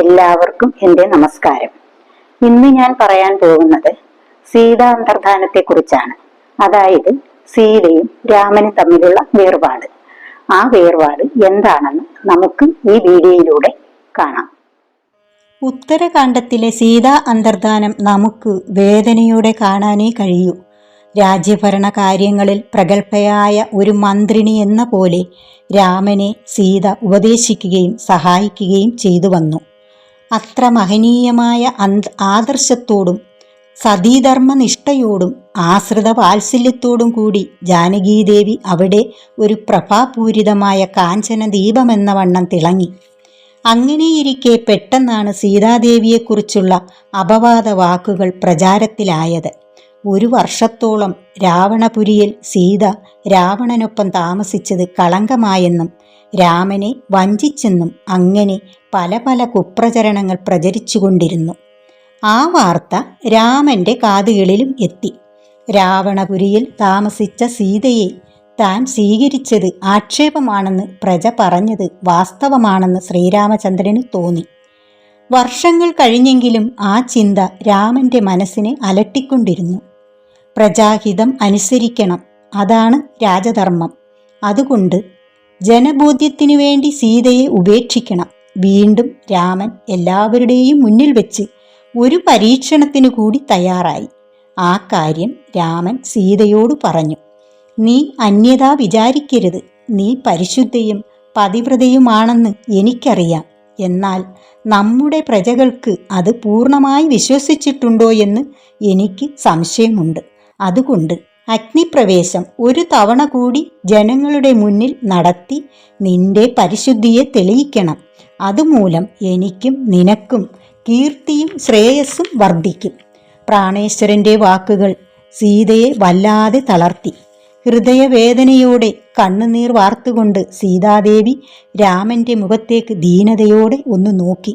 എല്ലാവർക്കും എന്റെ നമസ്കാരം. ഇന്ന് ഞാൻ പറയാൻ പോകുന്നത് സീതാന്തർധാനത്തെ കുറിച്ചാണ് അതായത് സീതയും രാമനും തമ്മിലുള്ള വേർപാട്. ആ വേർപാട് എന്താണെന്ന് നമുക്ക് ഈ വീഡിയോയിലൂടെ കാണാം. ഉത്തരകാണ്ഡത്തിലെ സീതാ അന്തർധാനം നമുക്ക് വേദനയോടെ കാണാനേ കഴിയൂ. രാജ്യഭരണ കാര്യങ്ങളിൽ പ്രഗത്ഭയായ ഒരു മന്ത്രിണി എന്ന പോലെ രാമനെ സീത ഉപദേശിക്കുകയും സഹായിക്കുകയും ചെയ്തു വന്നു. അത്ര മഹനീയമായ ആദർശത്തോടും സതീധർമ്മനിഷ്ഠയോടും ആശ്രിത വാത്സല്യത്തോടും കൂടി ജാനകീദേവി അവിടെ ഒരു പ്രഭാപൂരിതമായ കാഞ്ചന ദീപമെന്ന വണ്ണം തിളങ്ങി. അങ്ങനെയിരിക്കെ പെട്ടെന്നാണ് സീതാദേവിയെക്കുറിച്ചുള്ള അപവാദ വാക്കുകൾ പ്രചാരത്തിലായത്. ഒരു വർഷത്തോളം രാവണപുരിയിൽ സീത രാവണനൊപ്പം താമസിച്ചത് കളങ്കമായെന്നും രാമനെ വഞ്ചിച്ചെന്നും അങ്ങനെ പല പല കുപ്രചരണങ്ങൾ പ്രചരിച്ചുകൊണ്ടിരുന്നു. ആ വാർത്ത രാമന്റെ കാതുകളിലും എത്തി. രാവണപുരിയിൽ താമസിച്ച സീതയെ താൻ സ്വീകരിച്ചത് ആക്ഷേപമാണെന്ന് പ്രജ പറഞ്ഞത് വാസ്തവമാണെന്ന് ശ്രീരാമചന്ദ്രന് തോന്നി. വർഷങ്ങൾ കഴിഞ്ഞെങ്കിലും ആ ചിന്ത രാമന്റെ മനസ്സിനെ അലട്ടിക്കൊണ്ടിരുന്നു. പ്രജാഹിതം അനുസരിക്കണം അതാണ് രാജധർമ്മം. അതുകൊണ്ട് ജനബോധ്യത്തിനു വേണ്ടി സീതയെ ഉപേക്ഷിക്കണം. വീണ്ടും രാമൻ എല്ലാവരുടെയും മുന്നിൽ വെച്ച് ഒരു പരീക്ഷണത്തിനു കൂടി തയ്യാറായി. ആ കാര്യം രാമൻ സീതയോട് പറഞ്ഞു. നീ അന്യതാ വിചാരിക്കരുത്. നീ പരിശുദ്ധയും പതിവ്രതയുമാണെന്ന് എനിക്കറിയാം. എന്നാൽ നമ്മുടെ പ്രജകൾക്ക് അത് പൂർണമായി വിശ്വസിച്ചിട്ടുണ്ടോ എന്ന് എനിക്ക് സംശയമുണ്ട്. അതുകൊണ്ട് അഗ്നിപ്രവേശം ഒരു തവണ കൂടി ജനങ്ങളുടെ മുന്നിൽ നടത്തി നിന്റെ പരിശുദ്ധിയെ തെളിയിക്കണം. അതുമൂലം എനിക്കും നിനക്കും കീർത്തിയും ശ്രേയസ്സും വർദ്ധിക്കും. പ്രാണേശ്വരന്റെ വാക്കുകൾ സീതയെ വല്ലാതെ തളർത്തി. ഹൃദയവേദനയോടെ കണ്ണുനീർ വാർത്തുകൊണ്ട് സീതാദേവി രാമന്റെ മുഖത്തേക്ക് ദീനതയോടെ ഒന്ന് നോക്കി.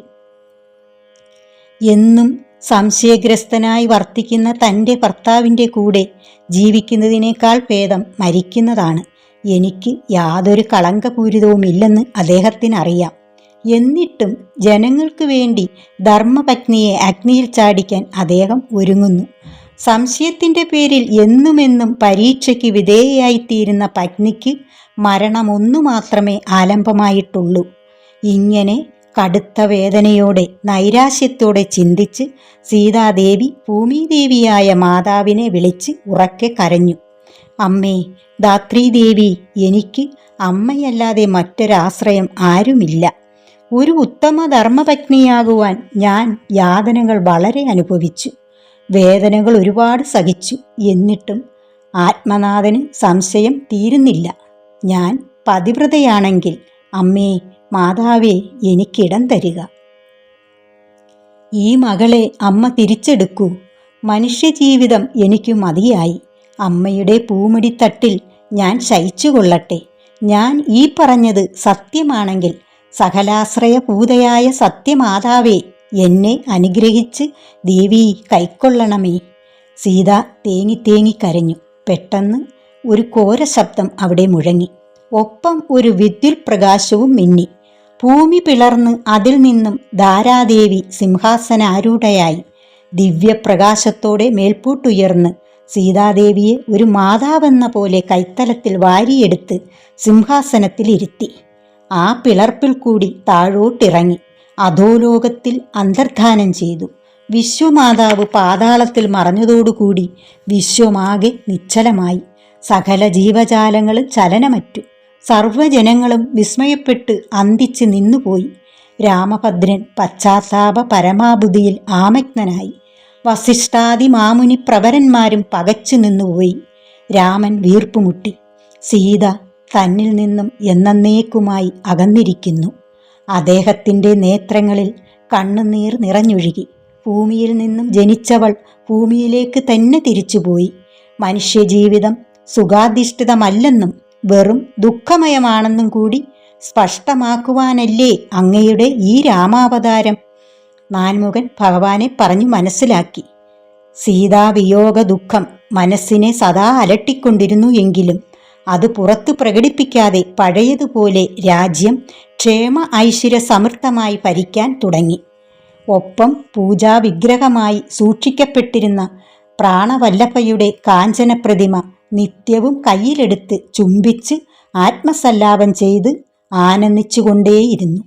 എന്നും സംശയഗ്രസ്തനായി വർത്തിക്കുന്ന തന്റെ ഭർത്താവിന്റെ കൂടെ ജീവിക്കുന്നതിനേക്കാൾ ഭേദം മരിക്കുന്നതാണ്. എനിക്ക് യാതൊരു കളങ്കപൂരിതവുമില്ലെന്ന് അദ്ദേഹത്തിനറിയാം. എന്നിട്ടും ജനങ്ങൾക്ക് വേണ്ടി ധർമ്മപത്നിയെ അഗ്നിയിൽ ചാടിക്കാൻ അദ്ദേഹം ഒരുങ്ങുന്നു. സംശയത്തിന്റെ പേരിൽ എന്നുമെന്നും പരീക്ഷയ്ക്ക് വിധേയയായിത്തീരുന്ന പത്നിക്ക് മരണമൊന്നു മാത്രമേ ആലംബമായിട്ടുള്ളൂ. ഇങ്ങനെ കടുത്ത വേദനയോടെ നൈരാശ്യത്തോടെ ചിന്തിച്ച് സീതാദേവി ഭൂമിദേവിയായ മാതാവിനെ വിളിച്ച് ഉറക്കെ കരഞ്ഞു. അമ്മേ ധാത്രീദേവി എനിക്ക് അമ്മയല്ലാതെ മറ്റൊരാശ്രയം ആരുമില്ല. ഒരു ഉത്തമ ധർമ്മപത്നിയാകുവാൻ ഞാൻ യാതനകൾ വളരെ അനുഭവിച്ചു. വേദനകൾ ഒരുപാട് സഹിച്ചു. എന്നിട്ടും ആത്മനാഥന് സംശയം തീരുന്നില്ല. ഞാൻ പതിവ്രതയാണെങ്കിൽ അമ്മേ മാതാവേ എനിക്കിടം തരിക. ഈ മകളെ അമ്മ തിരിച്ചെടുക്കൂ. മനുഷ്യജീവിതം എനിക്ക് മതിയായി. അമ്മയുടെ പൂമടിത്തട്ടിൽ ഞാൻ ശയിച്ചുകൊള്ളട്ടെ. ഞാൻ ഈ പറഞ്ഞത് സത്യമാണെങ്കിൽ സകലാശ്രയ പൂതയായ സത്യമാതാവേ എന്നെ അനുഗ്രഹിച്ച് ദേവി കൈക്കൊള്ളണമേ. സീത തേങ്ങി തേങ്ങി കരഞ്ഞു. പെട്ടെന്ന് ഒരു കോര ശബ്ദം അവിടെ മുഴങ്ങി. ഒപ്പം ഒരു വിദ്യുത് പ്രകാശവും മിന്നി. ഭൂമി പിളർന്ന് അതിൽ നിന്നും ധാരാദേവി സിംഹാസനാരൂഢയായി. ദിവ്യപ്രകാശത്തോടെ മേൽപോട്ടുയർന്ന് സീതാദേവിയെ ഒരു മാതാവെന്ന പോലെ കൈത്തലത്തിൽ വാരിയെടുത്ത് സിംഹാസനത്തിൽ ഇരുത്തി ആ പിളർപ്പിൽ കൂടി താഴോട്ടിറങ്ങി അധോലോകത്തിൽ അന്തർധാനം ചെയ്തു. വിശ്വമാതാവ് പാതാളത്തിൽ മറഞ്ഞതോടുകൂടി വിശ്വമാകെ നിശ്ചലമായി. സകല ജീവജാലങ്ങളും ചലനമറ്റു. സർവജനങ്ങളും വിസ്മയപ്പെട്ട് അന്തിച്ച് നിന്നുപോയി. രാമഭദ്രൻ പശ്ചാത്താപ പരമാബുദ്ധിയിൽ ആമഗ്നനായി. വസിഷ്ഠാദി മാമുനി പ്രവരന്മാരും പകച്ചു നിന്നുപോയി. രാമൻ വീർപ്പുമുട്ടി. സീത തന്നിൽ നിന്നും എന്നേക്കുമായി അകന്നിരിക്കുന്നു. അദ്ദേഹത്തിന്റെ നേത്രങ്ങളിൽ കണ്ണുനീർ നിറഞ്ഞൊഴുകി. ഭൂമിയിൽ നിന്നും ജനിച്ചവൾ ഭൂമിയിലേക്ക് തന്നെ തിരിച്ചുപോയി. മനുഷ്യജീവിതം സുഖാധിഷ്ഠിതമല്ലെന്നും വെറും ദുഃഖമയമാണെന്നും കൂടി സ്പഷ്ടമാക്കുവാനല്ലേ അങ്ങയുടെ ഈ രാമാവതാരം? നാൻമുഖൻ ഭഗവാനെ പറഞ്ഞു മനസ്സിലാക്കി. സീതാവിയോഗ ദുഃഖം മനസ്സിനെ സദാ അലട്ടിക്കൊണ്ടിരുന്നു എങ്കിലും അത് പുറത്തു പ്രകടിപ്പിക്കാതെ പഴയതുപോലെ രാജ്യം ക്ഷേമ ഐശ്വര്യ സമൃദ്ധമായി ഭരിക്കാൻ തുടങ്ങി. ഒപ്പം പൂജാവിഗ്രഹമായി സൂക്ഷിക്കപ്പെട്ടിരുന്ന പ്രാണവല്ലഭയുടെ കാഞ്ചന പ്രതിമ നിത്യവും കയ്യിലെടുത്ത് ചുംബിച്ച് ആത്മസല്ലാപം ചെയ്ത് ആനന്ദിച്ചുകൊണ്ടേയിരുന്നു.